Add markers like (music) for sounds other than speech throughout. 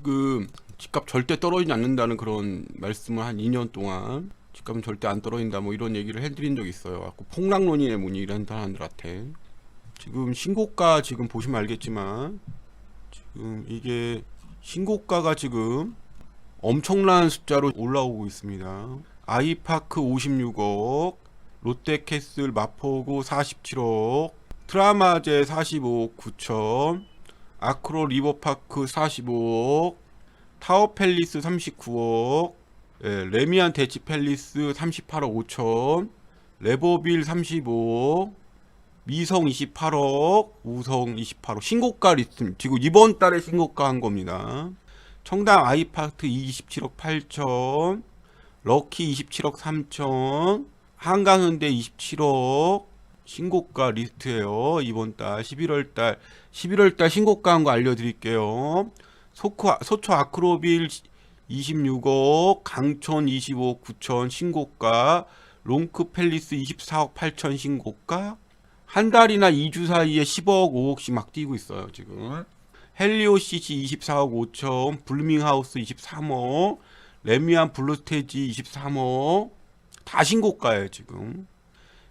지금 집값 절대 떨어지지 않는다는 그런 말씀을 한 2년 동안 집값은 절대 안 떨어진다 뭐 이런 얘기를 해드린 적이 있어요. 갖고 폭락론이네 뭐니 이런 사람들한테 지금 신고가 지금 보시면 알겠지만 지금 이게 신고가가 지금 엄청난 숫자로 올라오고 있습니다. 아이파크 56억, 롯데캐슬 마포구 47억, 트라마제 45억 9천, 아크로 리버파크 45억, 타워 팰리스 39억, 예, 레미안 대치 팰리스 38억 5천, 레버빌 35억, 미성 28억, 우성 28억, 신고가 리스트 지금 이번 달에 신고가 한 겁니다. 청담 아이파트 27억 8천, 럭키 27억 3천, 한강현대 27억, 신고가 리스트예요. 이번 달 11월 달 11월 달 신고가 한 거 알려드릴게요. 소코, 소초 아크로빌 26억, 강촌 25억 9천 신고가, 롱크 팰리스 24억 8천 신고가, 한 달이나 2주 사이에 10억 5억씩 막 뛰고 있어요 지금. 헬리오 CC 24억 5천, 블루밍하우스 23억, 레미안 블루스테지 23억, 다 신고가예요 지금.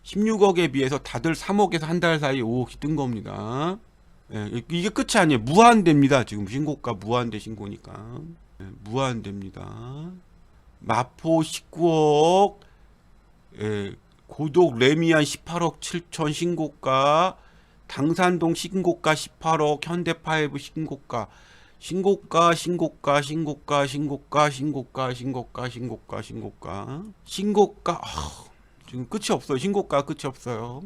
16억에 비해서 다들 3억에서 한 달 사이에 5억씩 뜬 겁니다. 예, 이게 끝이 아니에요. 무한대입니다. 지금 신고가 무한대 신고니까. 예, 무한대입니다. 마포 19억, 예, 고독 레미안 18억 7천 신고가, 당산동 신고가 18억, 현대파이브 신고가, 신고가, 신고가, 신고가, 신고가, 신고가, 신고가, 신고가, 신고가, 신고가, 아, 지금 끝이 없어요. 신고가 끝이 없어요.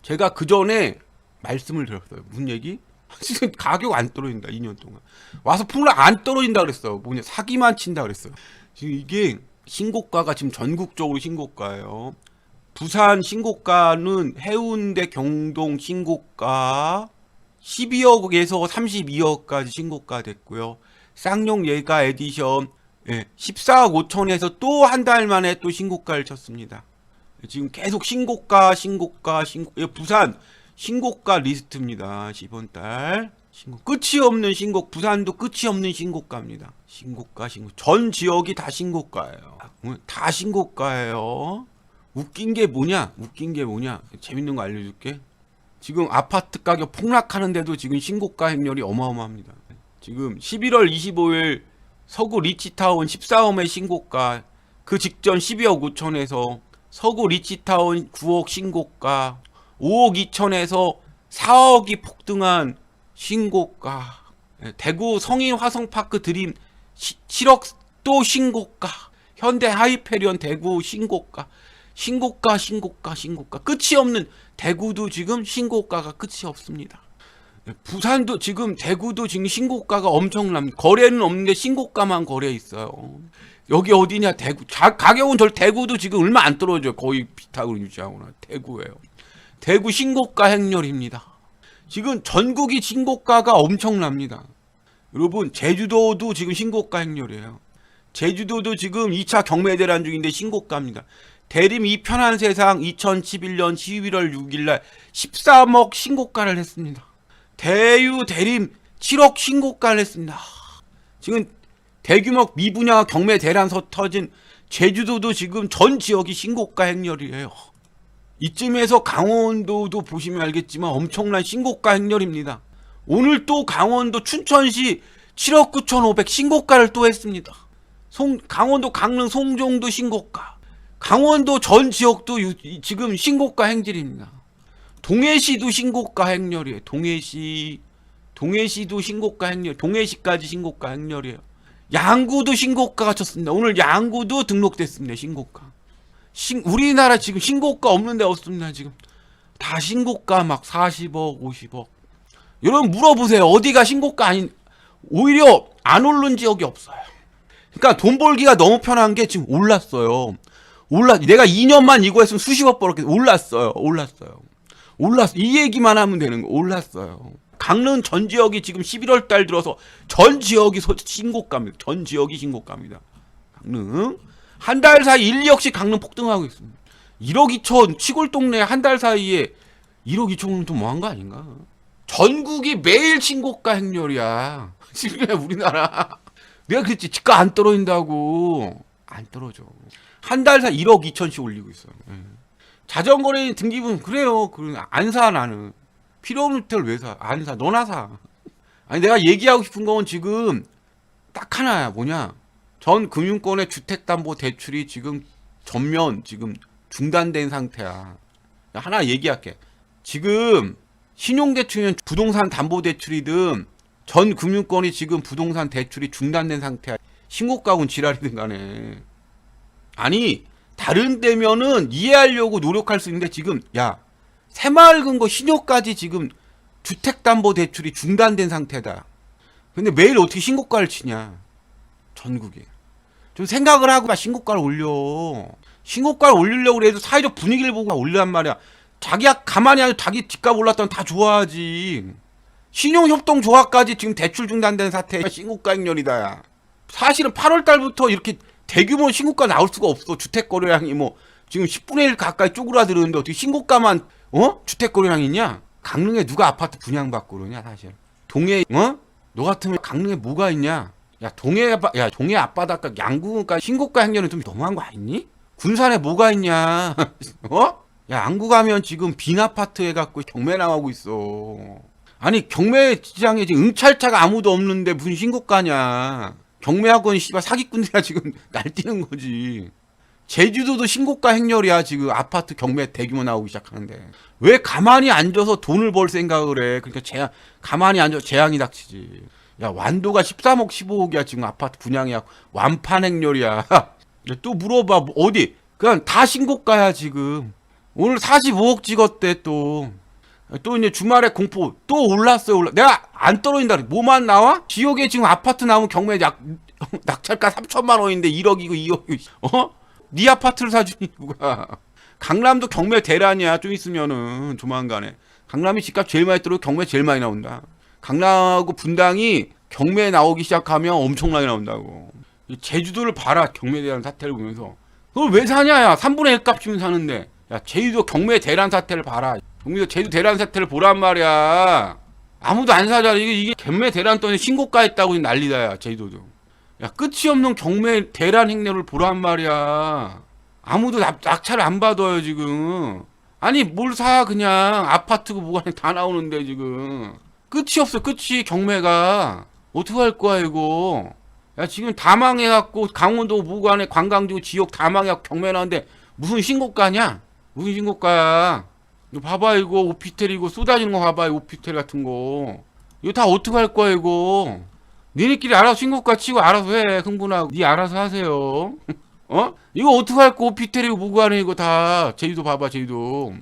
제가 그 전에 말씀을 드렸어요. 무슨 얘기? 지금 가격 안 떨어진다. 2년 동안. 와서 풍락 안 떨어진다 그랬어요. 뭐냐 사기만 친다 그랬어요. 지금 이게 신고가가 지금 전국적으로 신고가예요. 부산 신고가는 해운대 경동 신고가 12억에서 32억까지 신고가 됐고요. 쌍용 예가 에디션 예, 14억 5천에서 또 한 달 만에 또 신고가를 쳤습니다. 지금 계속 신고가 신고가 신고 예, 부산 신고가 리스트입니다. 이번 달 신고 끝이 없는 신고 부산도 끝이 없는 신고가입니다. 신고가 신고 전 지역이 다 신고가예요. 음, 다 신고가예요. 웃긴 게 뭐냐? 웃긴 게 뭐냐? 재밌는 거 알려줄게. 지금 아파트 가격 폭락하는데도 지금 신고가 행렬이 어마어마합니다. 지금 11월 25일 서구 리치타운 14홈의 신고가 그 직전 12억 5천에서 서구 리치타운 9억 신고가 5억 2천에서 4억이 폭등한 신고가 예, 대구 성인 화성파크 드림 7억 또 신고가 현대 하이페리온 대구 신고가 신고가 신고가 신고가 끝이 없는 대구도 지금 신고가가 끝이 없습니다. 예, 부산도 지금 대구도 지금 신고가가 엄청납니다. 거래는 없는데 신고가만 거래 있어요. 여기 어디냐 대구 자, 가격은 절 대구도 지금 얼마 안 떨어져요. 거의 비슷하고 유지하거나 대구예요. 대구 신고가 행렬입니다. 지금 전국이 신고가가 엄청납니다. 여러분 제주도도 지금 신고가 행렬이에요. 제주도도 지금 2차 경매 대란 중인데 신고가입니다. 대림 이 편한 세상 2011년 11월 6일날 13억 신고가를 했습니다. 대유 대림 7억 신고가를 했습니다. 지금 대규모 미분야 경매 대란서 터진 제주도도 지금 전 지역이 신고가 행렬이에요. 이쯤에서 강원도도 보시면 알겠지만 엄청난 신고가 행렬입니다. 오늘 또 강원도 춘천시 7억 9,500 신고가를 또 했습니다. 송, 강원도 강릉 송정도 신고가. 강원도 전 지역도 유- 이- 지금 신고가 행진입니다. 동해시도 신고가 행렬이에요. 동해시, 동해시도 신고가 행렬, 동해시까지 신고가 행렬이에요. 양구도 신고가가 쳤습니다. 오늘 양구도 등록됐습니다. 신고가. 신, 우리나라 지금 신고가 없는 데 없습니다. 지금 다 신고가 막 40억, 50억. 여러분 물어보세요. 어디가 신고가 아닌 오히려 안 오른 지역이 없어요. 그러니까 돈 벌기가 너무 편한 게 지금 올랐어요. 올라 내가 2년만 이거 했으면 수십억 벌었겠 올랐어요. 올랐어요. 올랐어. 이 얘기만 하면 되는 거. 올랐어요. 강릉 전 지역이 지금 11월 달 들어서 전 지역이 소- 신고가입니다. 전 지역이 신고가입니다. 강릉 한 달 사이 1, 2억씩 강릉 폭등하고 있습니다. 1억 2천 시골 동네 한 달 사이에 1억 2천은 좀 뭐한 거 아닌가? 전국이 매일 신고가 행렬이야. (laughs) 지금 우리나라. 내가 그랬지 집가 안 떨어진다고. 안 떨어져. 한 달사 1억 2천씩 올리고 있어. 예. 자전거래 등기분 그래요. 안 사 나는. 필요 없는 호텔 왜 사? 안 사. 너나 사. 아니 내가 얘기하고 싶은 건 지금 딱 하나야. 뭐냐? 전 금융권의 주택담보대출이 지금 전면 지금 중단된 상태야. 하나 얘기할게. 지금 신용대출이면 부동산 담보대출이든 전 금융권이 지금 부동산 대출이 중단된 상태야. 신고가군 지랄이든 간에. 아니 다른 데면은 이해하려고 노력할 수 있는데 지금 야 새마을금 거 신효까지 지금 주택담보대출이 중단된 상태다. 근데 매일 어떻게 신고가를 치냐? 전국에. 좀 생각을 하고 신고가를 올려. 신고가를 올리려고 해도 사회적 분위기를 보고 올리란 말이야. 자기야 가만히 안 자기 집값 올랐다면 다 좋아하지. 신용협동 조합까지 지금 대출 중단된 사태에 신고가 행렬이다. 야. 사실은 8월 달부터 이렇게 대규모 신고가 나올 수가 없어. 주택 거래량이 뭐 지금 10분의 1 가까이 쪼그라드는데 어떻게 신고가만 어? 주택 거래량이 있냐? 강릉에 누가 아파트 분양받고 그러냐 사실. 동해 어? 너 같으면 강릉에 뭐가 있냐? 야 동해 앞- 야 동해 앞바닷가 양구가 신고가 행렬은 좀 너무한 거 아니니? 군산에 뭐가 있냐? (laughs) 어? 야 안구 가면 지금 빈 아파트 해갖고 경매 나가고 있어. 아니 경매 시장에 지금 응찰차가 아무도 없는데 무슨 신고가냐? 경매학원 씨발 사기꾼들이야 지금 (laughs) 날뛰는 거지. 제주도도 신고가 행렬이야 지금 아파트 경매 대규모 나오기 시작하는데 왜 가만히 앉아서 돈을 벌 생각을 해? 그러니까 재앙 가만히 앉아 서 재앙이 닥치지. 야 완도가 13억 15억이야 지금 아파트 분양이야 완판 행렬이야. (laughs) 야, 또 물어봐 뭐 어디? 그냥 다 신고가야 지금. 오늘 45억 찍었대 또. 또 이제 주말에 공포 또 올랐어요 올라. 내가 안 떨어진다. 뭐만 나와? 지역에 지금 아파트 나오면 경매 약 (laughs) 낙찰가 3천만 원인데 1억이고 2억이고 (laughs) 어? 네 아파트를 사주니 누가? 강남도 경매 대란이야 좀 있으면은 조만간에 강남이 집값 제일 많이 떨어 경매 제일 많이 나온다. 강남하고 분당이 경매 나오기 시작하면 엄청나게 나온다고. 이 제주도를 봐라 경매 대란 사태를 보면서. 그걸 왜 사냐 야. 3분의 1 값이면 사는데. 야 제주도 경매 대란 사태를 봐라. 경기도 제주 대란 사태를 보란 말이야. 아무도 안 사잖아. 이게 이게 경매 대란 떠니 신고가 했다고 난리다 야 제주도도. 야 끝이 없는 경매 대란 행렬을 보란 말이야. 아무도 낙, 낙찰을 안 받아요 지금. 아니 뭘 사 그냥. 아파트고 뭐가 다 나오는데 지금 끝이 없어 끝이 경매가. 어떻게 할 거야 이거? 야 지금 다 망해갖고 강원도 무관에 관광지구 지역 다 망해갖고 경매 나오는데 무슨 신고가냐? 무슨 신고가야 이거 봐봐 이거 오피텔 이거 쏟아지는 거 봐봐 이 오피텔 같은 거. 이거 다 어떻게 할 거야 이거? 니네끼리 알아서 신고가 치고 알아서 해 흥분하고. 니 알아서 하세요. (laughs) 어? 이거 어떻게 할거 오피텔 이고 무관에 이거 다. 제주도 봐봐 제주도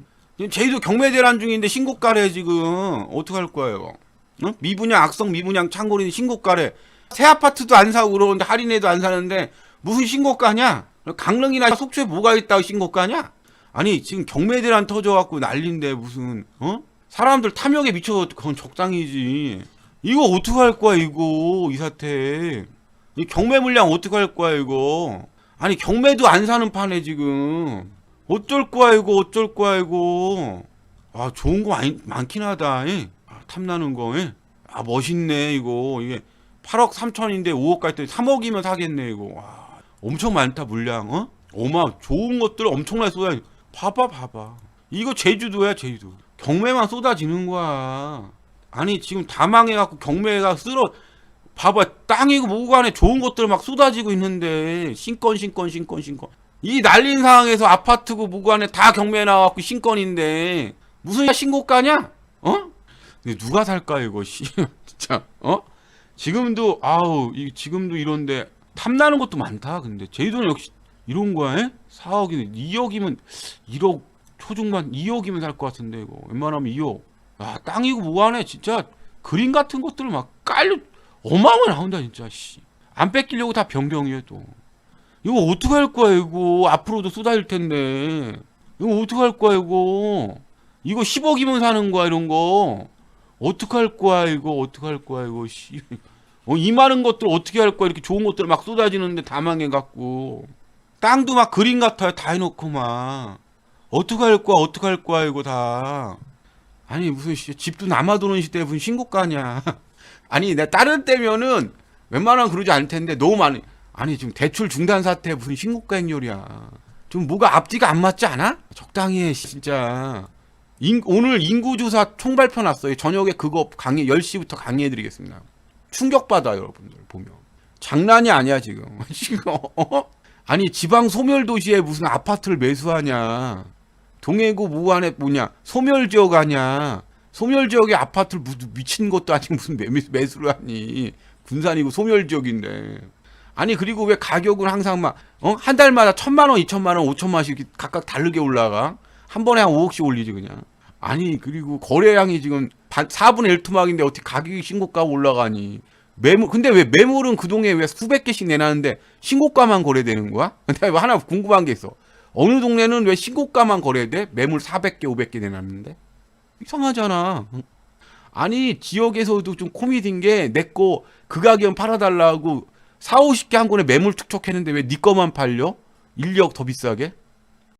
제주도 경매 대란 중인데 신고가래 지금 어떻게 할 거예요 어? 미분양 악성 미분양 창고리는 신고가래 새 아파트도 안 사고 그러는데 할인해도 안 사는데 무슨 신고가냐? 강릉이나 속초에 뭐가 있다고 신고가냐? 아니 지금 경매 대란 터져갖고 난린데 무슨 어? 사람들 탐욕에 미쳐 그건 적당히지. 이거 어떻게 할 거야 이거 이 사태. 이 경매 물량 어떻게 할 거야 이거. 아니 경매도 안 사는 판에 지금 어쩔 거야 이거 어쩔 거야 이거. 아 좋은 거 많이, 많긴 하다. 예? 아, 탐나는 거. 예? 아 멋있네 이거 이게 8억 3천인데 5억 갈때 3억이면 사겠네 이거 와, 엄청 많다 물량 어? 어마 좋은 것들 엄청나게 쏟아 봐봐 봐봐 이거 제주도야 제주도 경매만 쏟아지는 거야 아니 지금 다 망해갖고 경매가 쓸어 봐봐 땅이고 뭐고 간에 좋은 것들 막 쏟아지고 있는데 신건 신건 신건 신건 이 난린 상황에서 아파트고 뭐고 간에 다 경매 나와갖고 신건인데 무슨 신고가냐 어? 근데 누가 살까 이거 씨 (laughs) 진짜 어? 지금도 아우 이 지금도 이런데 탐나는 것도 많다. 근데 제주도는 역시 이런 거야. 에? 4억이면 2억이면 1억 초중반 2억이면 살 것 같은데 이거 웬만하면 2억. 아 땅이고 뭐하네 진짜 그림 같은 것들을 막 깔려 어마어마 나온다 진짜 씨. 안 뺏기려고 다 병병이에요 또. 이거 어떻게 할 거야 이거? 앞으로도 쏟아질 텐데. 이거 어떻게 할 거야 이거? 이거 10억이면 사는 거야 이런 거. 어떻게 할 거야 이거? 어떻게 할 거야 이거? 씨. 어, 이 많은 것들 어떻게 할 거야? 이렇게 좋은 것들 막 쏟아지는데 다 망해갖고. 땅도 막 그림 같아요 다 해놓고 막. 어떻게 할 거야 어떻게 할 거야 이거 다. 아니 무슨 씨, 집도 남아도는 시대에 무슨 신고가냐. (laughs) 아니 내 다른 때면은 웬만하면 그러지 않을 텐데 너무 많이 아니 지금 대출 중단 사태 무슨 신고가 행렬이야. 좀 뭐가 앞뒤가 안 맞지 않아? 적당히 해 진짜. 인- 오늘 인구조사 총발표 났어요. 저녁에 그거 강의 10시부터 강의해드리겠습니다. 충격받아 여러분들 보면. 장난이 아니야 지금. (laughs) 지금 어? 아니 지방 소멸 도시에 무슨 아파트를 매수하냐. 동해구 무안에 뭐냐 소멸 지역 아니야. 소멸 지역에 아파트를 무슨 미친 것도 아니고 무슨 매, 매수를 하니. 군산이고 소멸 지역인데. 아니 그리고 왜 가격은 항상 막 어? 한 달마다 천만 원, 이천만 원, 오천만 원씩 각각 다르게 올라가? 한 번에 한 5억씩 올리지 그냥. 아니 그리고 거래량이 지금 반, 4분의 1 토막인데 어떻게 가격이 신고가 올라가니? 매물 근데 왜 매물은 그 동에 왜 수백 개씩 내놨는데 신고가만 거래되는 거야? (laughs) 근데 하나 궁금한 게 있어. 어느 동네는 왜 신고가만 거래돼? 매물 400개, 500개 내놨는데? 이상하잖아. 아니 지역에서도 좀 코미디인 게 내 거 그 가격 팔아달라고 4, 50개 한 권에 매물 축적했는데 왜 네 거만 팔려? 1억 더 비싸게?